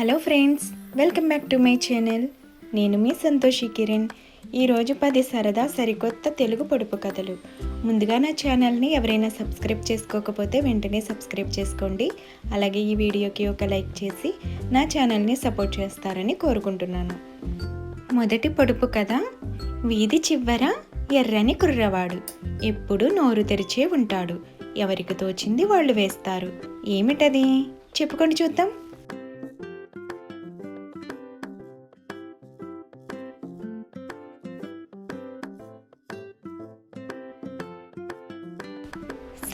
Hello friends welcome back to my channel. నేను మీ సంతోషి కిరణ్. ఈరోజు పది సరదా సరికొత్త తెలుగు పొడుపు కథలు. ముందుగా నా ఛానల్ని ఎవరైనా సబ్స్క్రైబ్ చేసుకోకపోతే వెంటనే సబ్స్క్రైబ్ చేసుకోండి. అలాగే ఈ వీడియోకి ఒక లైక్ చేసి నా ఛానల్ని సపోర్ట్ చేస్తారని కోరుకుంటున్నాను. మొదటి పొడుపు కథ వీధి చివ్వర ఎర్రని కుర్రవాడు. ఎప్పుడు నోరు తెరిచే ఉంటాడు. ఎవరికి తోచింది వాళ్ళు వేస్తారు. ఏమిటది? చెప్పుకొని చూద్దాం.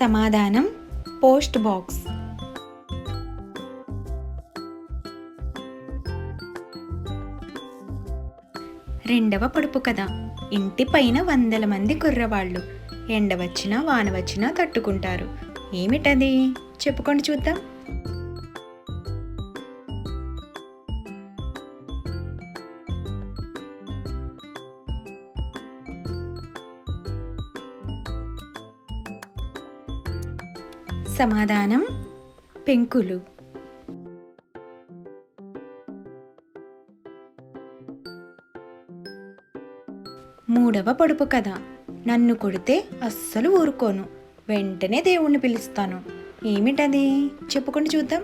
సమాధానం పోస్ట్ బాక్స్. రెండవ పొడుపు కథ. ఇంటి పైన వందల మంది కుర్రవాళ్ళు. ఎండ వచ్చినా వాన వచ్చినా తట్టుకుంటారు. ఏమిటది? చెప్పుకొని చూద్దాం. సమాధానం పెంకులు. మూడవ పొడుపు కథ. నన్ను కొడితే అస్సలు ఊరుకోను. వెంటనే దేవుణ్ణి పిలుస్తాను. ఏమిటది? చెప్పుకొని చూద్దాం.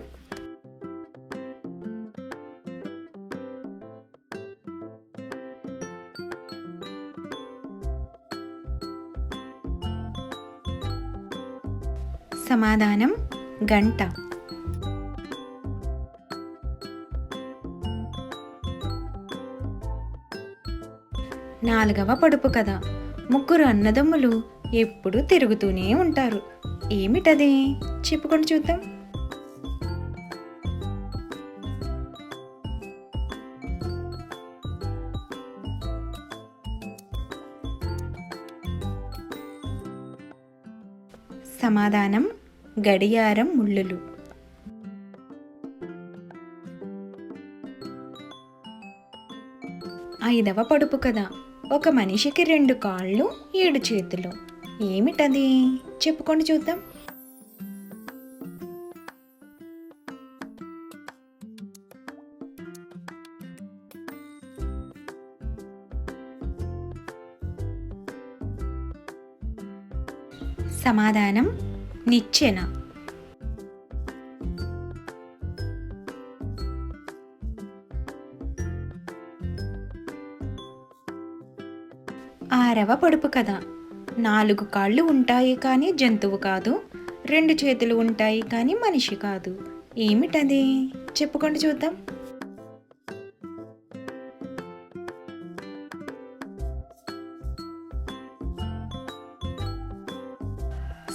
సమాధానం గంట. నాలుగవ పొడుపు కథ. ముగ్గురు అన్నదమ్ములు ఎప్పుడూ తిరుగుతూనే ఉంటారు. ఏమిటది? చెప్పుకొని చూద్దాం. సమాధానం గడియారం ముళ్ళులు. ఐదవ పడుపు కదా ఒక మనిషికి రెండు కాళ్ళు ఏడు చేతులు. ఏమిటది? చెప్పుకొని చూద్దాం. సమాధానం నిచ్చెన. ఆరవ పొడుపు కథ. నాలుగు కాళ్ళు ఉంటాయి కానీ జంతువు కాదు. రెండు చేతులు ఉంటాయి కానీ మనిషి కాదు. ఏమిటది? చెప్పుకోండి చూద్దాం.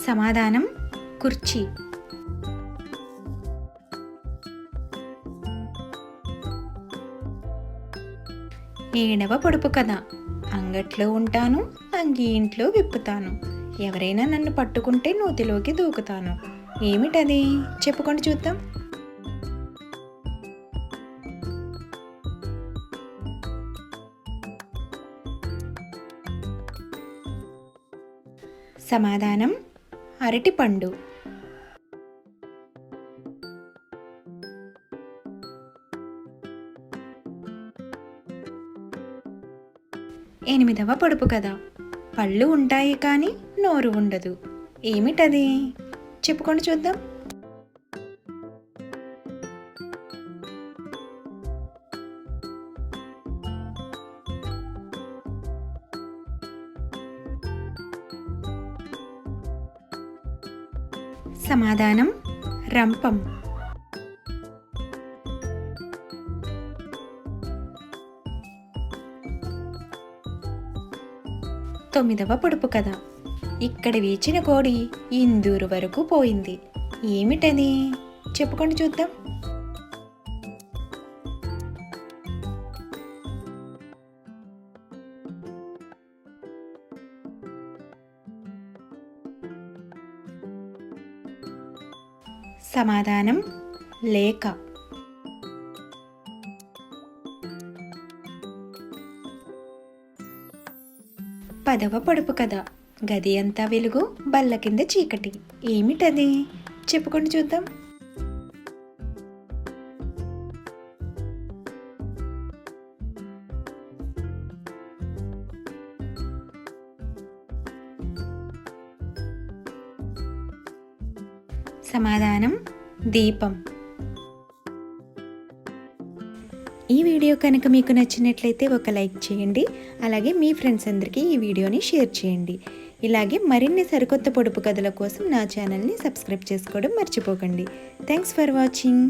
సమాధానం కుర్చీ. ఏడవ పొడుపు కథ. అంగట్లో ఉంటాను అంగి ఇంట్లో విప్పుతాను. ఎవరైనా నన్ను పట్టుకుంటే నూతిలోకి దూకుతాను. ఏమిటది? చెప్పుకొని చూద్దాం. సమాధానం అరటిపండు. ఎనిమిదవ పొడుపు కథ. పళ్ళు ఉంటాయి కానీ నోరు ఉండదు. ఏమిటది? చెప్పుకొని చూద్దాం. సమాధానం రంపం. తొమ్మిదవ పొడుపు కథ. ఇక్కడ వీచిన కోడి ఇందూరు వరకు పోయింది. ఏమిటది? చెప్పుకొని చూద్దాం. సమాధానం లేక. పదవ పొడుపు కథ. గది అంతా వెలుగు బల్ల కింద చీకటి. ఏమిటది? చెప్పుకొని చూద్దాం. సమాధానం దీపం. ఈ వీడియో కనుక మీకు నచ్చినట్లయితే ఒక లైక్ చేయండి అలాగే మీ ఫ్రెండ్స్ అందరికీ ఈ వీడియోని షేర్ చేయండి. ఇలాగే మరిన్ని సరికొత్త పొడుపు కథల కోసం నా ఛానల్ని సబ్స్క్రైబ్ చేసుకోవడం మర్చిపోకండి. Thanks for watching.